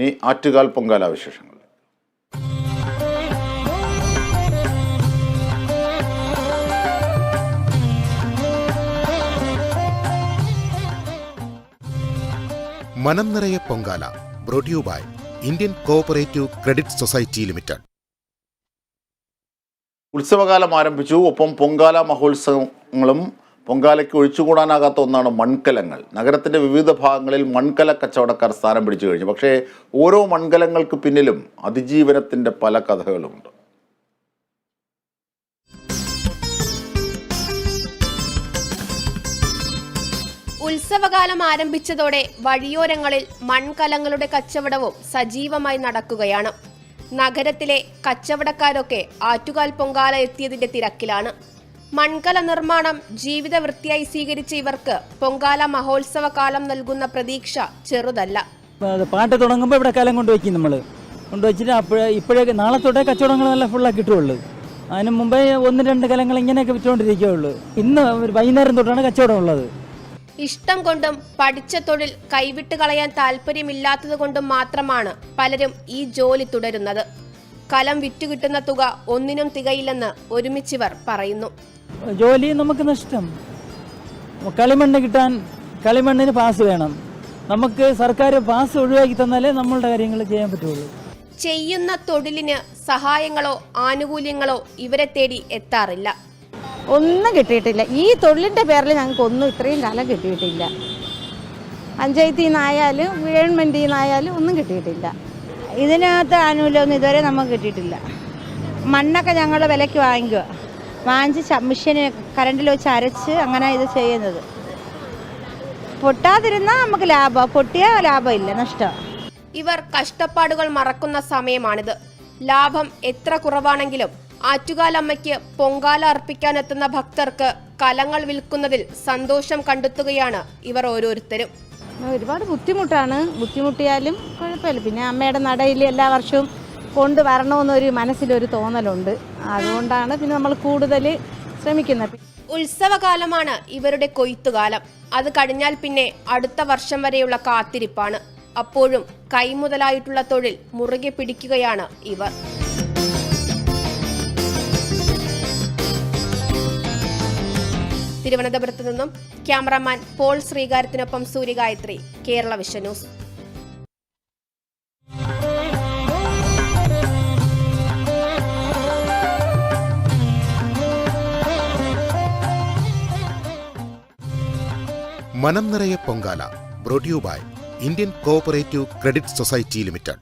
ഇനി ആറ്റുകാൽ പൊങ്കാല വിശേഷങ്ങൾ. മനം നിറയെ Pongala brought you by Indian cooperative credit society limited ഉത്സവകാലം ആരംഭിച്ചു. ഒപ്പം പൊങ്കാല മഹോത്സവങ്ങളും പൊങ്കാലയ്ക്ക് ഒഴിച്ചുകൂടാനാകാത്ത ഒന്നാണ് മൺകലങ്ങൾ. നഗരത്തിന്റെ വിവിധ ഭാഗങ്ങളിൽ മൺകല കച്ചവടക്കാർ സ്ഥാനം പിടിച്ചു കഴിഞ്ഞു. പക്ഷേ ഓരോ മൺകലങ്ങൾക്ക് പിന്നിലും അതിജീവനത്തിന്റെ പല കഥകളുമുണ്ട്. ഉത്സവകാലം ആരംഭിച്ചതോടെ വഴിയോരങ്ങളിൽ മൺകലങ്ങളുടെ കച്ചവടവും സജീവമായി നടക്കുകയാണ്. നഗരത്തിലെ കച്ചവടക്കാരൊക്കെ ആറ്റുകാൽ പൊങ്കാല എത്തിയതിന്റെ തിരക്കിലാണ്. മൺകല നിർമ്മാണം ജീവിത വൃത്തിയായി സ്വീകരിച്ച ഇവർക്ക് പൊങ്കാല മഹോത്സവ കാലം നൽകുന്ന പ്രതീക്ഷ ചെറുതല്ല. പാട്ട് തുടങ്ങുമ്പോൾ ഇവിടെ കലം കൊണ്ടുവയ്ക്കും നമ്മൾ കൊണ്ടുവച്ചിട്ട് അപ്പോഴേ ഇപ്പോഴേ നാളെ തൊട്ടേ കച്ചവടങ്ങൾ നല്ല ഫുള്ളാക്കി കിട്ടുള്ളൂ അതിന് മുമ്പേ ഒന്ന് രണ്ട് കലങ്ങൾ ഇങ്ങനെയൊക്കെ വിറ്റുകൊണ്ടിരിക്കുകയുള്ളൂ ഇന്ന് വൈകുന്നേരം തൊട്ടാണ് കച്ചവടം ഉള്ളത്. ഇഷ്ടം കൊണ്ടും പഠിച്ച തൊഴിൽ കൈവിട്ട് കളയാൻ താല്പര്യമില്ലാത്തത് കൊണ്ടും മാത്രമാണ് പലരും ഈ ജോലി തുടരുന്നത്. കലം വിറ്റുകിട്ടുന്ന തുക ഒന്നിനും തികയില്ലെന്ന് ഒരുമിച്ചിവർ പറയുന്നു. ജോലി നമുക്ക് നഷ്ടം. കളിമണ്ണ് കിട്ടാൻ കളിമണ്ണിന് പാസ് വേണം. നമുക്ക് സർക്കാർ പാസ് ഒഴിവാക്കി തന്നാലേ നമ്മളുടെ കാര്യങ്ങൾ ചെയ്യാൻ പറ്റുള്ളൂ. ചെയ്യുന്ന തൊഴിലിന് സഹായങ്ങളോ ആനുകൂല്യങ്ങളോ ഇവരെ തേടി എത്താറില്ല. ഒന്നും കിട്ടിയിട്ടില്ല. ഈ തൊഴിലിന്റെ പേരിൽ ഞങ്ങൾക്ക് ഒന്നും ഇത്രയും കാലം കിട്ടിയിട്ടില്ല. പഞ്ചായത്തിൽ നിന്നായാലും ഗവൺമെന്റിൽ നിന്നായാലും ഒന്നും കിട്ടിയിട്ടില്ല. ഇതിനകത്ത് ആനുകൂല്യമൊന്നും ഇതുവരെ നമുക്ക് കിട്ടിയിട്ടില്ല. മണ്ണൊക്കെ ഞങ്ങളുടെ വിലയ്ക്ക് വാങ്ങിക്കുക വാങ്ങിച്ച് മെഷീന് കറണ്ടിൽ വെച്ച് അരച്ച് അങ്ങനെ ഇത് ചെയ്യുന്നത്. പൊട്ടാതിരുന്നാൽ നമുക്ക് ലാഭം. പൊട്ടിയാൽ ലാഭമില്ല നഷ്ടം. ഇവർ കഷ്ടപ്പാടുകൾ മറക്കുന്ന സമയമാണിത്. ലാഭം എത്ര കുറവാണെങ്കിലും ആറ്റുകാലമ്മയ്ക്ക് പൊങ്കാല അർപ്പിക്കാനെത്തുന്ന ഭക്തർക്ക് കലങ്ങൾ വിൽക്കുന്നതിൽ സന്തോഷം കണ്ടെത്തുകയാണ് ഇവർ ഓരോരുത്തരും. ഒരുപാട് ബുദ്ധിമുട്ടാണ്. ബുദ്ധിമുട്ടിയാലും കുഴപ്പമില്ല. പിന്നെ അമ്മയുടെ നടയിൽ എല്ലാ വർഷവും കൊണ്ടുവരണമെന്നൊരു മനസ്സിലൊരു തോന്നലുണ്ട്. അതുകൊണ്ടാണ് പിന്നെ നമ്മൾ കൂടുതൽ ശ്രമിക്കുന്നത്. ഉത്സവകാലമാണ് ഇവരുടെ കൊയ്ത്തുകാലം. അത് കഴിഞ്ഞാൽ പിന്നെ അടുത്ത വർഷം വരെയുള്ള കാത്തിരിപ്പാണ്. അപ്പോഴും കൈമുതലായിട്ടുള്ള തൊഴിൽ മുറുകെ പിടിക്കുകയാണ് ഇവർ. തിരുവനന്തപുരത്ത് നിന്നും ക്യാമറാമാൻ പോൾ ശ്രീകാര്യത്തിനൊപ്പം സൂര്യഗായത്രി കേരള വിഷൻ ന്യൂസ്. മനം നിറയെ Pongala brought you by Indian cooperative credit society limited